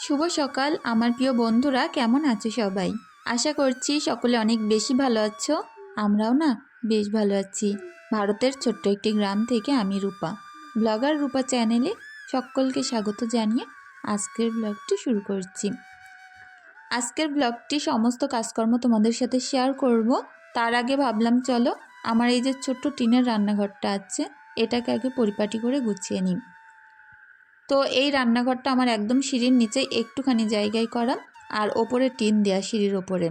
শুভ সকাল, আমার প্রিয় বন্ধুরা, কেমন আছো সবাই? আশা করছি সকলে অনেক বেশি ভালো আছো, আমরাও না বেশ ভালো আছি। ভারতের ছোট্ট একটি গ্রাম থেকে আমি রূপা। ব্লগার রূপা চ্যানেলে সকলকে স্বাগত জানিয়ে আজকের ব্লগটি শুরু করছি। আজকের ব্লগটি সমস্ত কাজকর্ম তোমাদের সাথে শেয়ার করব। তার আগে ভাবলাম, চলো, আমার এই যে ছোট্ট টিনের রান্নাঘরটা আছে, এটাকে আগে পরিপাটি করে গুছিয়ে নিই। তো এই রান্নাঘরটা আমার একদম সিঁড়ির নিচে একটুখানি জায়গায় করা আর ওপরে টিন দেয়া সিঁড়ির ওপরে।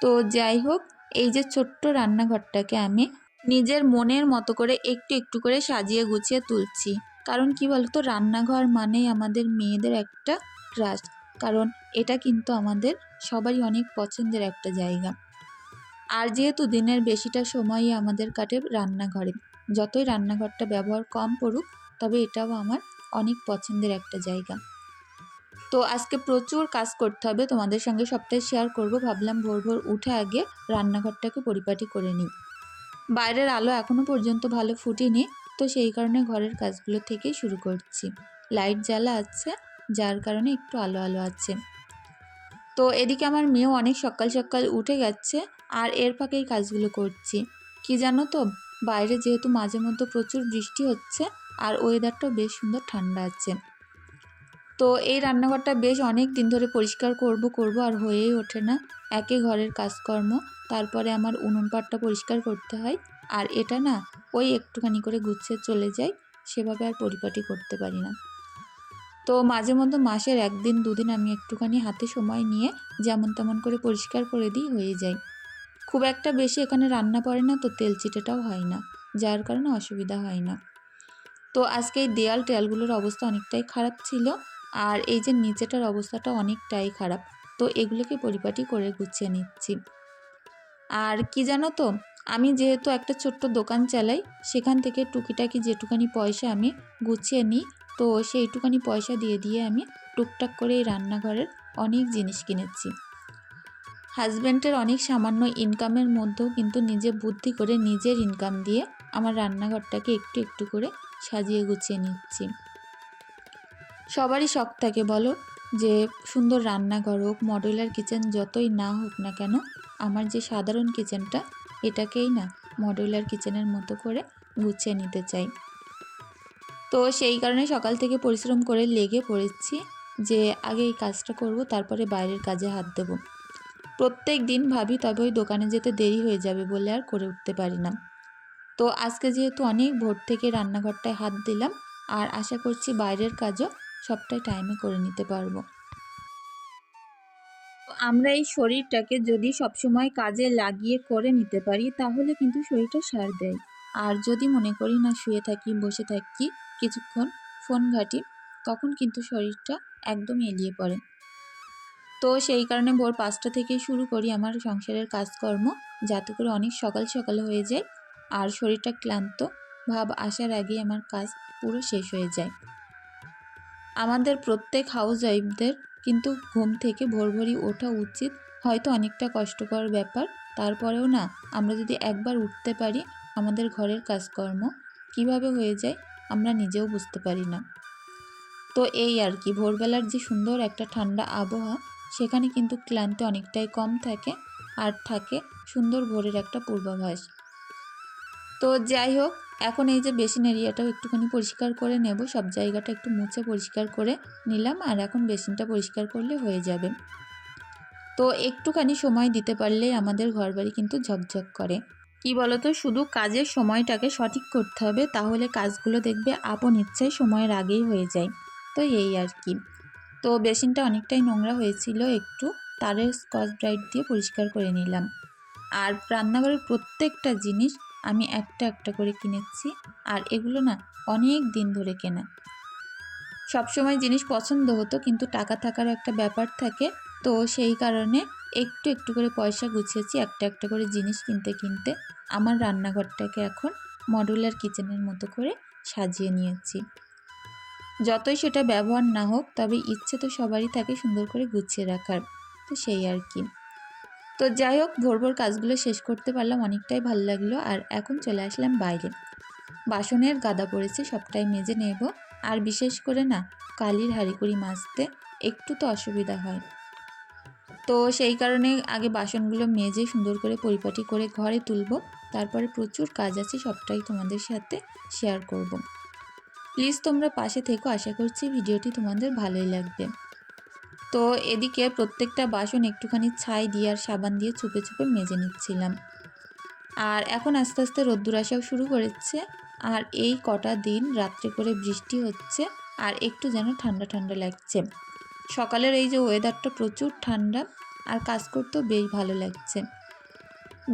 তো যাই হোক, এই যে ছোট্ট রান্নাঘরটাকে আমি নিজের মনের মতো করে একটু একটু করে সাজিয়ে গুছিয়ে তুলছি। কারণ কি বলতো, রান্নাঘর মানেই আমাদের মেয়েদের একটা ক্রাশ কারণ এটা কিন্তু আমাদের সবারই অনেক পছন্দের একটা জায়গা। আর যেহেতু দিনের বেশিটা সময়ই আমাদের কাটে রান্নাঘরে, যতই রান্নাঘরটা ব্যবহার কম পড়ুক, তবে এটাও আমার অনেক পছন্দের একটা জায়গা। তো আজকে প্রচুর কাজ করতে হবে, তোমাদের সঙ্গে সবটাই শেয়ার করব। ভাবলাম ভোর ভোর উঠে আগে রান্নাঘরটাকে পরিপাটি করে নিই। বাইরের আলো এখনও পর্যন্ত ভালো ফুটেনি, তো সেই কারণে ঘরের কাজগুলো থেকেই শুরু করছি। লাইট জ্বালা আছে, যার কারণে একটু আলো আলো আছে। তো এদিকে আমার মেয়েও অনেক সকাল সকাল উঠে গেছে, আর এর ফাঁকেই কাজগুলো করছি। কি জানো তো, বাইরে যেহেতু মাঝে মধ্যে প্রচুর বৃষ্টি হচ্ছে আর ওয়েদারটাও বেশ সুন্দর ঠান্ডা আছে। তো এই রান্নাঘরটা বেশ অনেক দিন ধরে পরিষ্কার করব করব আর হয়েই ওঠে না। একে ঘরের কাজকর্ম, তারপরে আমার উনুন পাটটা পরিষ্কার করতে হয়। আর এটা না, ওই একটুখানি করে গুছিয়ে চলে যায় সেভাবে আর পরিপাটি করতে পারি না। তো মাঝে মধ্যে মাসের একদিন, দুদিন আমি একটুখানি হাতে সময় নিয়ে যেমন তেমন করে পরিষ্কার করে দিই, হয়ে যায়। খুব একটা বেশি এখানে রান্না পড়ে না, তো তেল চিটেটাও হয় না, যার কারণে অসুবিধা হয় না। তো আজকে এই দেয়াল টেয়ালগুলোর অবস্থা অনেকটাই খারাপ ছিল আর এই যে নিচেটার অবস্থাটা অনেকটাই খারাপ। তো এগুলোকে পরিপাটি করে গুছিয়ে নিচ্ছি। আর কি জানো তো, আমি যেহেতু একটা ছোট্ট দোকান চালাই, সেখান থেকে টুকিটাকি যেটুকানি পয়সা আমি গুছিয়ে নিই, তো সেইটুকানি পয়সা দিয়ে দিয়ে আমি টুকটাক করে এই রান্নাঘরের অনেক জিনিস কিনেছি। হাজব্যান্ডের অনেক সামান্য ইনকামের মধ্যেও কিন্তু নিজে বুদ্ধি করে নিজের ইনকাম দিয়ে আমার রান্নাঘরটাকে একটু একটু করে সাজিয়ে গুছিয়ে নিচ্ছি। সবারই শখ থাকে বলো যে সুন্দর রান্নাঘর হোক মডুলার কিচেন যতই না হোক না কেন, আমার যে সাধারণ কিচেনটা এটাকেই না মডুলার কিচেনের মতো করে গুছিয়ে নিতে চাই। তো সেই কারণে সকাল থেকে পরিশ্রম করে লেগে পড়েছি যে আগে এই কাজটা করব, তারপরে বাইরের কাজে হাত দেবো। প্রত্যেক দিন ভাবি তবে ওই দোকানে যেতে দেরি হয়ে যাবে বলে আর করে উঠতে পারি না। তো আজকে যেহেতু অনেক ভোর থেকে রান্নাঘরটায় হাত দিলাম, আর আশা করছি বাইরের কাজও সবটাই টাইমে করে নিতে পারব। আমরা এই শরীরটাকে যদি সবসময় কাজে লাগিয়ে করে নিতে পারি, তাহলে কিন্তু শরীরটা সার দেয়। আর যদি মনে করি না, শুয়ে থাকি, বসে থাকি, কিছুক্ষণ ফোন ঘাটি, তখন কিন্তু শরীরটা একদম এলিয়ে পড়ে। তো সেই কারণে ভোর পাঁচটা থেকেই শুরু করি আমার সংসারের কাজকর্ম, যাতে করে অনেক সকাল সকাল হয়ে যায়। আর শরীরটা ক্লান্ত, ভাব আসার আগেই আমার কাজ পুরো শেষ হয়ে যায়। আমাদের প্রত্যেক হাউস ওয়াইফদের কিন্তু ঘুম থেকে ভোর ভোরই ওঠা উচিত, হয়তো অনেকটা কষ্টকর ব্যাপার। তারপরেও না, আমরা যদি একবার উঠতে পারি আমাদের ঘরের কাজকর্ম, কীভাবে হয়ে যায় আমরা নিজেও বুঝতে পারি না। তো এই আর কি, ভোরবেলার যে সুন্দর একটা ঠান্ডা আবহাওয়া, সেখানে কিন্তু ক্লান্তি অনেকটাই কম থাকে, আর থাকে সুন্দর ভোরের একটা পূর্বাভাস। তো যাই হোক, এখন এই যে বেসিন এরিয়াটাও একটুখানি পরিষ্কার করে নেব। সব জায়গাটা একটু মুছে পরিষ্কার করে নিলাম আর এখন বেসিনটা পরিষ্কার করলে হয়ে যাবে। তো একটুখানি সময় দিতে পারলেই আমাদের ঘরবাড়ি কিন্তু ঝকঝক করে। কি বলতো, শুধু কাজের সময়টাকে সঠিক করতে হবে, তাহলে কাজগুলো দেখবে আপন ইচ্ছায় সময়ের আগেই হয়ে যায়। তো এই আর কি। তো বেসিনটা অনেকটাই নোংরা হয়েছিল একটু, তারের স্কচ ব্রাইট দিয়ে পরিষ্কার করে নিলাম। আর রান্নাঘরের প্রত্যেকটা জিনিস আমি একটা একটা করে কিনেছি। আর এগুলো না অনেক দিন ধরে কেনা। সবসময় জিনিস পছন্দ হতো, কিন্তু টাকা থাকার একটা ব্যাপার থাকে। তো সেই কারণে একটু একটু করে পয়সা গুছিয়েছি একটা একটা করে জিনিস কিনতে কিনতে। আমার রান্নাঘরটাকে এখন মডুলার কিচেনের মতো করে সাজিয়ে নিয়েছি। যতই সেটা ব্যবহার না হোক, তবে ইচ্ছে তো সবারই থাকে সুন্দর করে গুছিয়ে রাখার। তো সেই আর কি। তো যাই হোক, ভোর ভোর কাজগুলো শেষ করতে পারলাম, অনেকটাই ভালো লাগল। আর এখন চলে আসলাম বাইরে। বাসনের গাদা পড়েছে, সবটাই মেজে নেব। আর বিশেষ করে না, কালির হাঁড়িকুড়ি মাজতে একটু তো অসুবিধা হয়। তো সেই কারণে আগে বাসনগুলো মেজে সুন্দর করে পরিপাটি করে ঘরে তুলব। তারপরে প্রচুর কাজ আছে, সবটাই তোমাদের সাথে শেয়ার করব। প্লিজ তোমরা পাশে থেকো। আশা করছি ভিডিওটি তোমাদের ভালোই লাগবে। তো এদিকে প্রত্যেকটা বাসন একটুখানি ছাই দিয়ে আর সাবান দিয়ে চুপে চুপে মেজে নিচ্ছিলাম। আর এখন আস্তে আস্তে রোদ্দুর আসাও শুরু করেছে। আর এই কটা দিন রাত্রে করে বৃষ্টি হচ্ছে আর একটু যেন ঠান্ডা ঠান্ডা লাগছে। সকালের এই যে ওয়েদারটা প্রচুর ঠান্ডা আর কাজ করতেও বেশ ভালো লাগছে।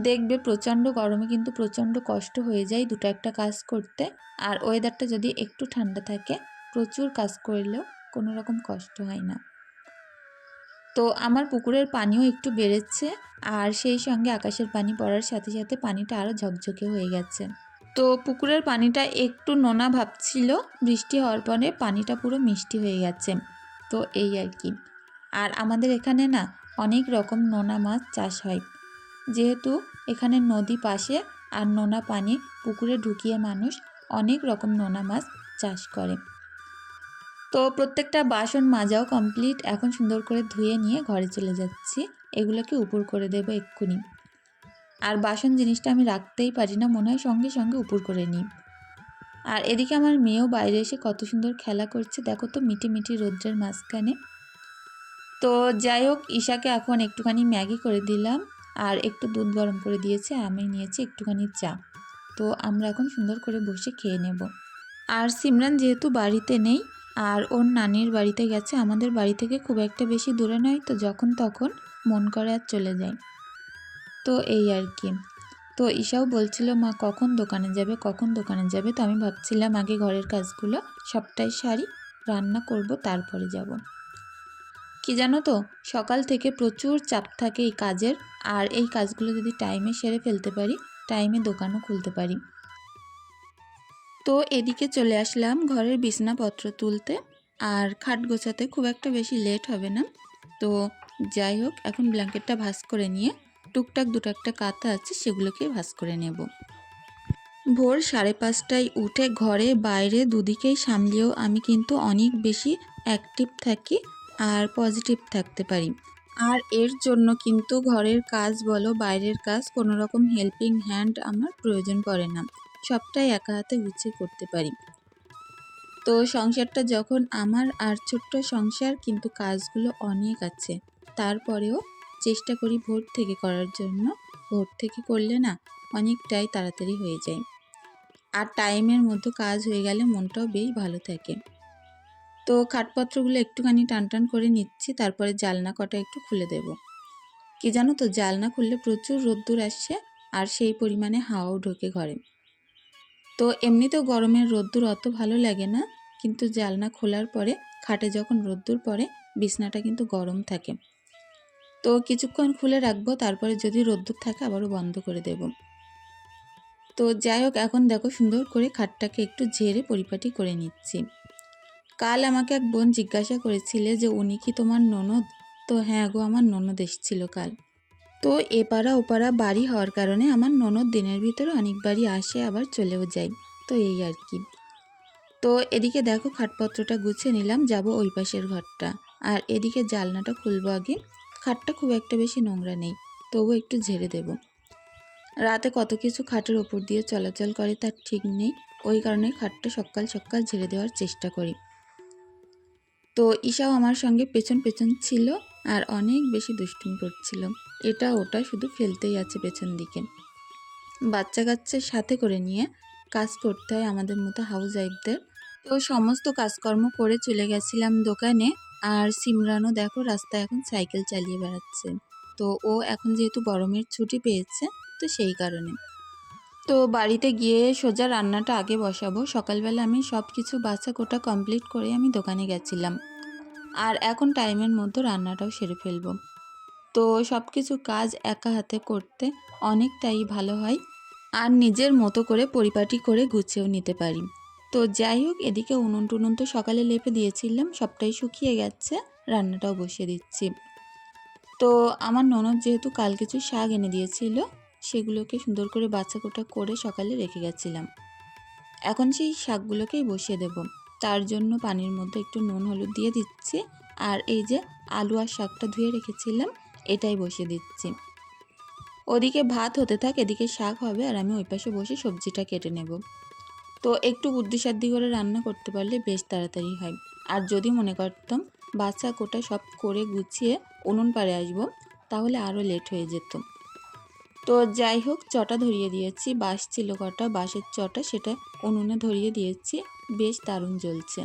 দেখবে প্রচণ্ড গরমে কিন্তু প্রচণ্ড কষ্ট হয়ে যায় দুটো একটা কাজ করতে। আর ওয়েদারটা যদি একটু ঠান্ডা থাকে, প্রচুর কাজ করলেও কোনো রকম কষ্ট হয় না। তো আমার পুকুরের পানিও একটু বেড়েছে আর সেই সঙ্গে আকাশের পানি পড়ার সাথে সাথে পানিটা আরও ঝকঝকে হয়ে গেছে। তো পুকুরের পানিটা একটু নোনা ভাবছিল বৃষ্টি হওয়ার পরে পানিটা পুরো মিষ্টি হয়ে গেছে। তো এই আর কি। আর আমাদের এখানে না অনেক রকম নোনা মাছ চাষ হয়। যেহেতু এখানে নদী পাশে আর নোনা পানি পুকুরে ঢুকিয়ে মানুষ অনেক রকম নোনা মাছ চাষ করে। তো প্রত্যেকটা বাসন মাজাও কমপ্লিট এখন সুন্দর করে ধুয়ে নিয়ে ঘরে চলে যাচ্ছি। এগুলোকে উপর করে দেবো এক্ষুনি। আর বাসন জিনিসটা আমি রাখতেই পারি না, মনে হয় সঙ্গে সঙ্গে উপর করে নিই। আর এদিকে আমার মেয়েও বাইরে এসে কত সুন্দর খেলা করছে। দেখো তো মিটি মিটি রৌদ্রের মাঝখানে। তো যাই হোক, ঈশাকে এখন একটুখানি ম্যাগি করে দিলাম। আর একটু দুধ গরম করে দিয়েছে, আমি নিয়েছি একটুখানি চা। তো আমরা এখন সুন্দর করে বসে খেয়ে নেব। আর সিমরান যেহেতু বাড়িতে নেই আর ওর নানির বাড়িতে গেছে। আমাদের বাড়ি থেকে খুব একটা বেশি দূরে নয় তো, যখন তখন মন করে আর চলে যায়। তো এই আর কি। তো ঈশাও বলছিল, মা, কখন দোকানে যাবে? কখন দোকানে যাবে? তো আমি ভাবছিলাম আগে ঘরের কাজগুলো সবটাই সারি রান্না করব, তারপরে যাব। কি জানো তো, সকাল থেকে প্রচুর চাপ থাকে এই কাজের। আর এই কাজগুলো যদি টাইমে সেরে ফেলতে পারি টাইমে দোকানও খুলতে পারি। তো এদিকে চলে আসলাম ঘরের বিছনাপত্র তুলতে। আর খাট গোছাতে খুব একটা বেশি লেট হবে না। তো যাই হোক, এখন ব্ল্যাঙ্কেটটা ভাস করে নিয়ে টুকটাক দুটো একটা কাঁথা আছে, সেগুলোকে ভাস করে নেব। ভোর সাড়ে পাঁচটায় উঠে ঘরে বাইরে দুদিকেই সামলিয়েও আমি কিন্তু অনেক বেশি অ্যাক্টিভ থাকি আর পজিটিভ থাকতে পারি। আর এর জন্য কিন্তু ঘরের কাজ বলো, বাইরের কাজ কোনো রকম হেল্পিং হ্যান্ড আমার প্রয়োজন পড়ে না। সবটাই একা হাতে গুছিয়ে করতে পারি। তো সংসারটা যখন আমার আর ছোট্ট সংসার, কিন্তু কাজগুলো অনেক আছে। তারপরেও চেষ্টা করি ভোর থেকে করার জন্য। ভোর থেকে করলে না অনেকটাই তাড়াতাড়ি হয়ে যায়। আর টাইমের মধ্যে কাজ হয়ে গেলে মনটাও বেশ ভালো থাকে। তো খাটপত্রগুলো একটুখানি টান টান করে নিচ্ছি, তারপরে জালনা কটা একটু খুলে দেব। কি জানো তো, জালনা খুললে প্রচুর রোদ্দুর আসছে, আর সেই পরিমাণে হাওয়াও ঢোকে ঘরে। তো এমনিতেও গরমের রোদ্দুর অত ভালো লাগে না, কিন্তু জালনা খোলার পরে, খাটে যখন রোদ্দুর পড়ে, বিছনাটা কিন্তু গরম থাকে। তো কিছুক্ষণ খুলে রাখব, তারপরে যদি রোদ্দুর থাকে আবারও বন্ধ করে দেব। তো যাই হোক, এখন দেখো সুন্দর করে খাটটাকে একটু ঝেড়ে পরিপাটি করে নিচ্ছি। কাল আমাকে এক বোন জিজ্ঞাসা করেছিলে যে, উনি কি তোমার ননদ? তো হ্যাঁ গো, আমার ননদ এসেছিল কাল। তো এপাড়া ওপাড়া বাড়ি হওয়ার কারণে আমার ননদ দিনের ভিতরে অনেকবারই আসে, আবার চলেও যায়। তো এই আর কি। তো এদিকে দেখো খাটপত্রটা গুছিয়ে নিলাম, যাব ওই পাশের ঘরটা। আর এদিকে জালনাটা খুলবো আগে। খাটটা খুব একটা বেশি নোংরা নেই, তবু একটু ঝেড়ে দেব। রাতে কত কিছু খাটের ওপর দিয়ে চলাচল করে তার ঠিক নেই, ওই কারণে খাটটা সকাল সকাল ঝেড়ে দেওয়ার চেষ্টা করি। তো ঈশাও আমার সঙ্গে পেছন পেছন ছিল, আর অনেক বেশি দুষ্টুমি করছিল। এটা ওটা শুধু ফেলতেই আছে পেছন দিকে। বাচ্চা কাচ্চার সাথে করে নিয়ে কাজ করতে হয় আমাদের মতো হাউস ওয়াইফদের তো সমস্ত কাজকর্ম করে চলে গেছিলাম দোকানে আর সিমরানও দেখো রাস্তায় এখন সাইকেল চালিয়ে বেড়াচ্ছে। তো ও এখন যেহেতু গরমের ছুটি পেয়েছে, তো সেই কারণে। তো বাড়িতে গিয়ে সোজা রান্নাটা আগে বসাবো। সকালবেলা আমি সব কিছু বাচ্চা কোটা কমপ্লিট করে আমি দোকানে গেছিলাম। আর এখন টাইমের মধ্যে রান্নাটাও সেরে ফেলব। তো সব কিছু কাজ একা হাতে করতে অনেকটাই ভালো হয়। আর নিজের মতো করে পরিপাটি করে গুছিয়েও নিতে পারি। তো যাই হোক, এদিকে উনুন টুনুন তো সকালে লেপে দিয়েছিলাম, সবটাই শুকিয়ে গেছে, রান্নাটাও বসিয়ে দিচ্ছি। তো আমার ননদ যেহেতু কাল কিছু শাক এনে দিয়েছিল, সেগুলোকে সুন্দর করে বাচ্চা কোটা করে সকালে রেখে গেছিলাম। এখন সেই শাকগুলোকেই বসিয়ে দেব। তার জন্য পানির মধ্যে একটু নুন, হলুদ দিয়ে দিচ্ছি। আর এই যে আলু আর শাকটা ধুয়ে রেখেছিলাম এটাই বসিয়ে দিচ্ছি। ওদিকে ভাত হতে থাক, এদিকে শাক হবে আর আমি ওই পাশে বসে সবজিটা কেটে নেব। তো একটু বুদ্ধিসাদ্ধি করে রান্না করতে পারলে বেশ তাড়াতাড়ি হয়। আর যদি মনে করতাম বাচ্চা কোটা সব করে গুছিয়ে উনুন পাড়ে আসব, তাহলে আরও লেট হয়ে যেত। তো যাই হোক, চটা ধরিয়ে দিয়েছি, বাঁশ ছিল কটা, বাঁশের চটা সেটা উনুনে ধরিয়ে দিয়েছি, বেশ দারুণ জ্বলছে।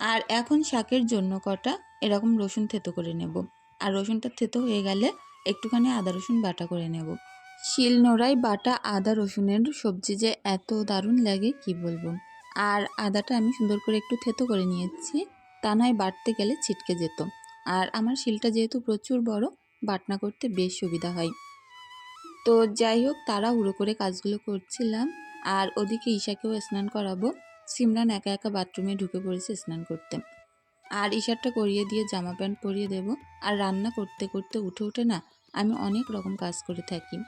আর এখন শাকের জন্য কটা এরকম রসুন থেতো করে নেব। আর রসুনটা থেতো হয়ে গেলে একটুখানি আদা রসুন বাটা করে নেব। শিলনোড়ায় বাটা আদা রসুনের সবজি যে এত দারুণ লাগে, কি বলব? আর আদাটা আমি সুন্দর করে একটু থেতো করে নিয়েছি, তা নয় বাটতে গেলে ছিটকে যেত। আর আমার শিলটা যেহেতু প্রচুর বড়, বাটনা করতে বেশ সুবিধা হয়। তো যাই হোক, তারা উড়ো করে কাজগুলো করছিলাম। আর ওদিকে ঈশাকেও স্নান করাবো। সিমরান একা একা বাথরুমে ঢুকে পড়েছে স্নান করতে। আর ইশারটা করিয়ে দিয়ে জামা প্যান্ট পরিয়ে দেব। আর রান্না করতে করতে উঠে উঠে না আমি অনেক রকম কাজ করে থাকি।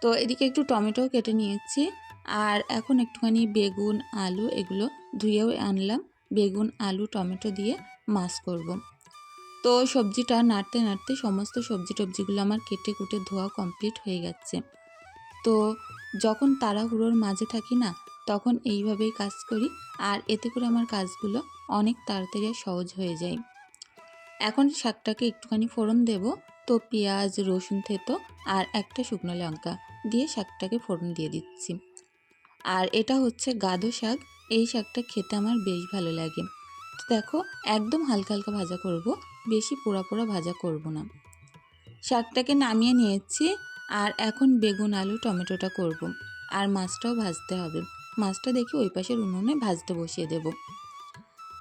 তো এদিকে একটু টমেটোও কেটে নিয়েছি। আর এখন একটুখানি বেগুন, আলু এগুলো ধুয়েও আনলাম। বেগুন, আলু, টমেটো দিয়ে মাছ করব। তো সবজিটা নাড়তে নাড়তে সমস্ত সবজি টবজিগুলো আমার কেটে কুটে ধোয়া কমপ্লিট হয়ে গেছে। তো যখন তাড়াহুড়োর মাঝে থাকি না তখন এইভাবেই কাজ করি, আর এতে করে আমার কাজগুলো অনেক তাড়াতাড়ি সহজ হয়ে যায়। এখন শাকটাকে একটুখানি ফোড়ন দেব, তো পেঁয়াজ, রসুন থেতো আর একটা শুকনো লঙ্কা দিয়ে শাকটাকে ফোড়ন দিয়ে দিচ্ছি। আর এটা হচ্ছে গাদো শাক, এই শাকটা খেতে আমার বেশ ভালো লাগে। তো দেখো, একদম হালকা হালকা ভাজা করব, বেশি পোড়া পোড়া ভাজা করব না। শাকটাকে নামিয়ে নিয়েছি, আর এখন বেগুন, আলু, টমেটোটা করব। আর মাছটাও ভাজতে হবে। মাছটা দেখি ওই পাশের উনুনে ভাজতে বসিয়ে দেব।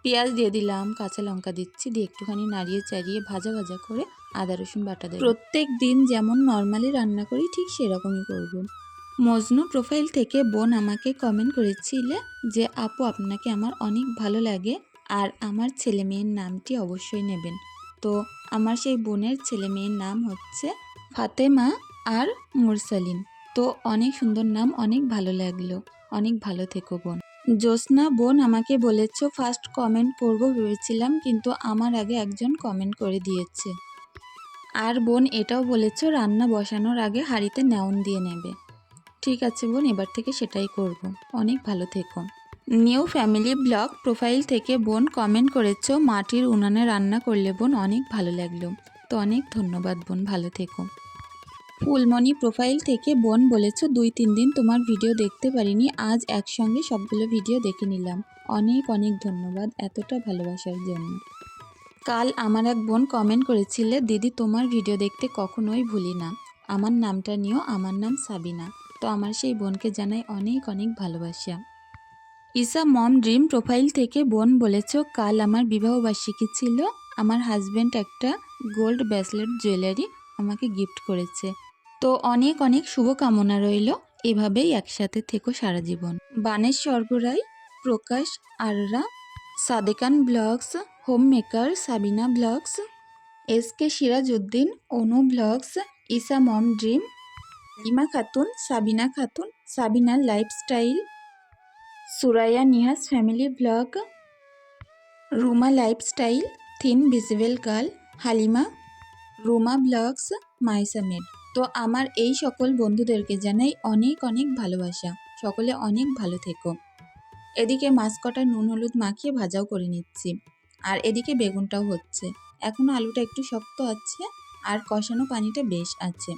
পেঁয়াজ দিয়ে দিলাম, কাঁচা লঙ্কা দিচ্ছি, দিয়ে একটুখানি নাড়িয়ে চাড়িয়ে ভাজা ভাজা করে আদা, রসুন বাটা দেব। প্রত্যেক দিন যেমন নর্মালি রান্না করি, ঠিক সেরকমই করব। মজনু প্রোফাইল থেকে বোন আমাকে কমেন্ট করেছিলে যে, আপু, আপনাকে আমার অনেক ভালো লাগে আর আমার ছেলে মেয়ের নামটি অবশ্যই নেবেন। তো আমার সেই বোনের ছেলে মেয়ের নাম হচ্ছে ফাতেমা আর মুরসালিন। তো অনেক সুন্দর নাম, অনেক ভালো লাগল। অনেক ভালো থেকো বোন। জ্যোৎস্না বোন আমাকে বলেছ ফার্স্ট কমেন্ট করব, ভেবেছিলাম কিন্তু আমার আগে একজন কমেন্ট করে দিয়েছে। আর বোন এটাও বলেছ, রান্না বসানোর আগে হাঁড়িতে নেউন দিয়ে নেবে। ঠিক আছে বোন, এবার থেকে সেটাই করব। অনেক ভালো থেকো। নিউ ফ্যামিলি ব্লগ প্রোফাইল থেকে বোন কমেন্ট করেছ, মাটির উনানে রান্না করলে বোন অনেক ভালো লাগল। তো অনেক ধন্যবাদ বোন, ভালো থেকো। ফুলমণি প্রোফাইল থেকে বোন বলেছ, দুই তিন দিন তোমার ভিডিও দেখতে পারিনি, আজ একসঙ্গে সবগুলো ভিডিও দেখে নিলাম। অনেক অনেক ধন্যবাদ এতটা ভালোবাসার জন্য। কাল আমার এক বোন কমেন্ট করেছিলে, দিদি, তোমার ভিডিও দেখতে কখনোই ভুলি না। আমার নামটা নিয়েও আমার নাম সাবিনা। তো আমার সেই বোনকে জানাই অনেক অনেক ভালোবাসা। ইসা মম ড্রিম প্রোফাইল থেকে বোন বলেছ, কাল আমার বিবাহবার্ষিকী ছিল, আমার হাজব্যান্ড একটা গোল্ড ব্যাসলেট জুয়েলারি আমাকে গিফট করেছে। তো অনেক অনেক শুভকামনা রইল। এভাবেই একসাথে থেকো সারা জীবন। বানের স্বর্গরাই প্রকাশ আররা, সাদেকান blogs home maker Sabina blogs S K Sirajuddin, Anu blogs Isa mom dream Lima Khatun, Sabina Khatun Sabina lifestyle, Suraiya নিহাস family blog, Ruma lifestyle thin visible girl, Halima, Ruma blogs মাইসামেড তো আমার এই সকল বন্ধুদেরকে জানাই অনেক অনেক ভালোবাসা। সকলে অনেক ভালো থেকো। এদিকে মাছ কটা নুন হলুদ মাখিয়ে ভাজাও করে নিচ্ছি। আর এদিকে বেগুনটাও হচ্ছে। এখনও আলুটা একটু শক্ত আছে আর কষানো পানিটা বেশ আছে।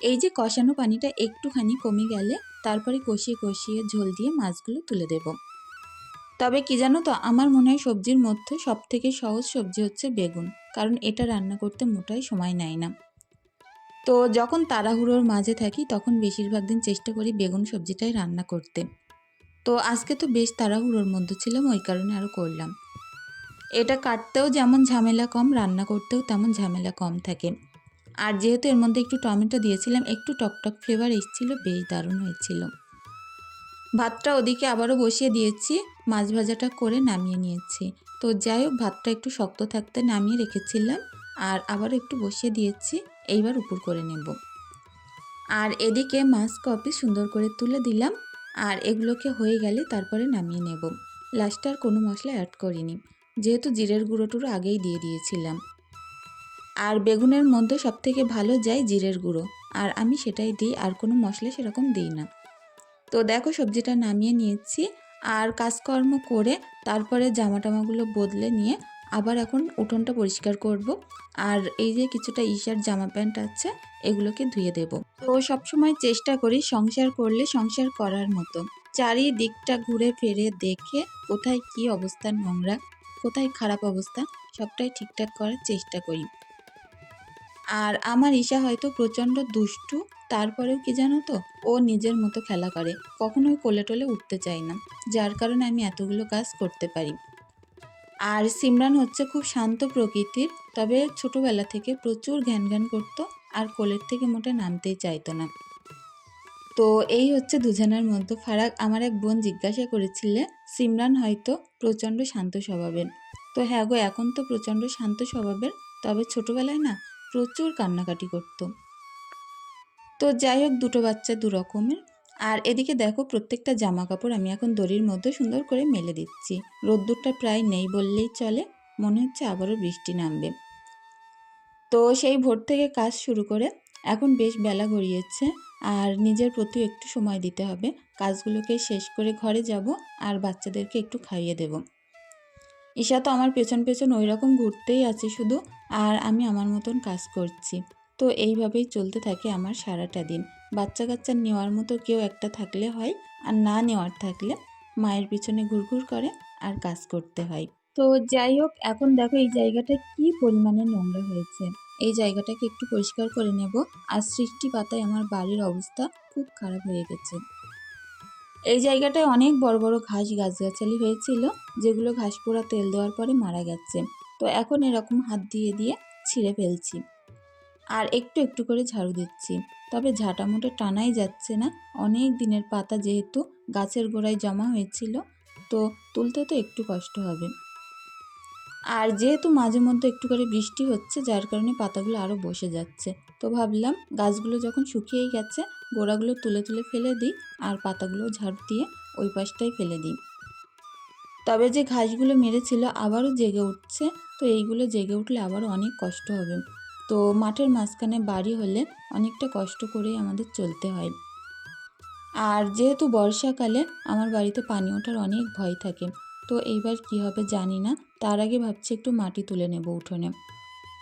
এই যে কষানো পানিটা একটুখানি কমে গেলে তারপরে কষিয়ে কষিয়ে ঝোল দিয়ে মাছগুলো তুলে দেব। তবে কি জানো তো, আমার মনে হয় সবজির মধ্যে সব থেকে সহজ সবজি হচ্ছে বেগুন। কারণ এটা রান্না করতে মোটাই সময় নেয় না। তো যখন তাড়াহুড়োর মাঝে থাকি, তখন বেশিরভাগ দিন চেষ্টা করি বেগুন সবজিটাই রান্না করতে। তো আজকে তো বেশ তাড়াহুড়োর মধ্যে ছিলাম, ওই কারণে আরও করলাম। এটা কাটতেও যেমন ঝামেলা কম, রান্না করতেও তেমন ঝামেলা কম থাকে। আর যেহেতু এর মধ্যে একটু টমেটো দিয়েছিলাম, একটু টকটক ফ্লেভার এসেছিল, বেশ দারুণ হয়েছিল। ভাতটা ওদিকে আবারও বসিয়ে দিয়েছি, মাছ ভাজাটা করে নামিয়ে নিয়েছি। তো যাই হোক, ভাতটা একটু শক্ত থাকতে নামিয়ে রেখেছিলাম, আর আবার একটু বসিয়ে দিয়েছি। এইবার উপর করে নেব। আর এদিকে মাছ কপি সুন্দর করে তুলে দিলাম। আর এগুলোকে হয়ে গেলে তারপরে নামিয়ে নেব। লাস্টে আর কোনো মশলা অ্যাড করিনি। যেহেতু জিরের গুঁড়ো টুড়ো আগেই দিয়ে দিয়েছিলাম। আর বেগুনের মধ্যে সবথেকে ভালো যায় জিরের গুঁড়ো। আর আমি সেটাই দিই, আর কোনো মশলা সেরকম দিই না। তো দেখো সবজিটা নামিয়ে নিয়েছি। আর কাজকর্ম করে তারপরে জামা টামাগুলো বদলে নিয়ে আবার এখন উঠোনটা পরিষ্কার করব। আর এই যে কিছুটা ঈশার জামা প্যান্ট আছে, এগুলোকে ধুয়ে দেব। তো সবসময় চেষ্টা করি সংসার করলে সংসার করার মতো। চারিদিকটা ঘুরে ফিরে দেখে কোথায় কি অবস্থা নোংরা, কোথায় খারাপ অবস্থা, সবটাই ঠিকঠাক করার চেষ্টা করি। আর আমার ঈশা হয়তো প্রচণ্ড দুষ্টু, তারপরেও কি জানো তো? ও নিজের মতো খেলা করে। কখনোই কোলে টোলে উঠতে চায় না। যার কারণে আমি এতগুলো কাজ করতে পারি। আর সিমরান হচ্ছে খুব শান্ত প্রকৃতির, তবে ছোটবেলা থেকে প্রচুর ঘ্যান ঘ্যান করতো আর কোলের থেকে মোটে নামতেই চাইতো না। তো এই হচ্ছে দুজনের মধ্যে ফারাক। আমার এক বোন জিজ্ঞাসা করেছিলে, সিমরান হয়তো প্রচণ্ড শান্ত স্বভাবের? তো হ্যাঁ গো, এখন তো প্রচণ্ড শান্ত স্বভাবের, তবে ছোটবেলায় না প্রচুর কান্নাকাটি করতো। তো যাই হোক, দুটো বাচ্চা দু রকমের আর এদিকে দেখো প্রত্যেকটা জামা কাপড় আমি এখন দড়ির মধ্যে সুন্দর করে মেলে দিচ্ছি। রোদ্দুরটা প্রায় নেই বললেই চলে, মনে হচ্ছে আবারও বৃষ্টি নামবে। তো সেই ভোর থেকে কাজ শুরু করে এখন বেশ বেলা গড়িয়েছে আর নিজের প্রতি একটু সময় দিতে হবে। কাজগুলোকে শেষ করে ঘরে যাব আর বাচ্চাদেরকে একটু খাইয়ে দেব। ঈশা তো আমার পেছন পেছন ওই রকম ঘুরতেই আছে শুধু, আর আমি আমার মতন কাজ করছি। তো এইভাবেই চলতে থাকে আমার সারাটা দিন। বাচ্চা কাচ্চা নেওয়ার মতো কেউ একটা থাকলে হয় আর না নেওয়ার থাকলে মায়ের পিছনে ঘুরঘুর করে আর কাজ করতে হয়। তো যাই হোক, এখন দেখো এই জায়গাটা কি পরিমাণে নোংরা হয়েছে। এই জায়গাটাকে একটু পরিষ্কার করে নেব। আর সৃষ্টি পাতায় আমার বাড়ির অবস্থা খুব খারাপ হয়ে গেছে। এই জায়গাটায় অনেক বড় বড় ঘাস গাছগাছালি হয়েছিল, যেগুলো ঘাস পোড়া তেল দেওয়ার পরে মারা গেছে। তো এখন এরকম হাত দিয়ে দিয়ে ছিঁড়ে ফেলছি। আর একটু একটু করে ঝাড়ু দিচ্ছি। তবে ঝাঁটা মোটে টানাই যাচ্ছে না। অনেক দিনের পাতা যেহেতু গাছের গোড়ায় জমা হয়েছিল, তো তুলতে তো একটু কষ্ট হবে। আর যেহেতু মাঝে মধ্যে একটু করে বৃষ্টি হচ্ছে, যার কারণে পাতাগুলো আরও বসে যাচ্ছে। তো ভাবলাম গাছগুলো যখন শুকিয়েই গেছে, গোড়াগুলো তুলে তুলে ফেলে দিই আর পাতাগুলো ঝাড় দিয়ে ওই পাশটাই ফেলে দিই। তবে যে ঘাসগুলো মেরেছিল আবারও জেগে উঠছে, তো এইগুলো জেগে উঠলে আবারও অনেক কষ্ট হবে। তো মাঠের মাঝখানে বাড়ি হলে অনেকটা কষ্ট করেই আমাদের চলতে হয়। আর যেহেতু বর্ষাকালে আমার বাড়িতে পানি ওঠার অনেক ভয় থাকে, তো এইবার কি হবে জানি না, তার আগে ভাবছি একটু মাটি তুলে নেব উঠোনে।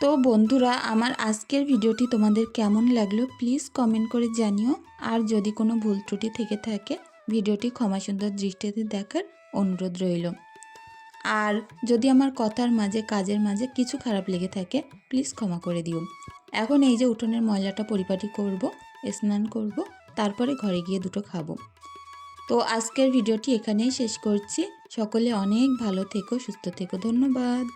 তো বন্ধুরা, আমার আজকের ভিডিওটি তোমাদের কেমন লাগল প্লিজ কমেন্ট করে জানিও। আর যদি কোনো ভুল ত্রুটি থেকে থাকে, ভিডিওটি ক্ষমা সুন্দর দৃষ্টিতে দেখার অনুরোধ রইল। আর যদি আমার কথার মাঝে, কাজের মাঝে কিছু খারাপ লেগে থাকে প্লিজ ক্ষমা করে দিও। এখন এই যে উঠোনের ময়লাটা পরিপাটি করব, স্নান করব, তারপরে ঘরে গিয়ে দুটো খাব। তো আজকের ভিডিওটি এখানেই শেষ করছি। সকলে অনেক ভালো থেকো, সুস্থ থেকো, ধন্যবাদ।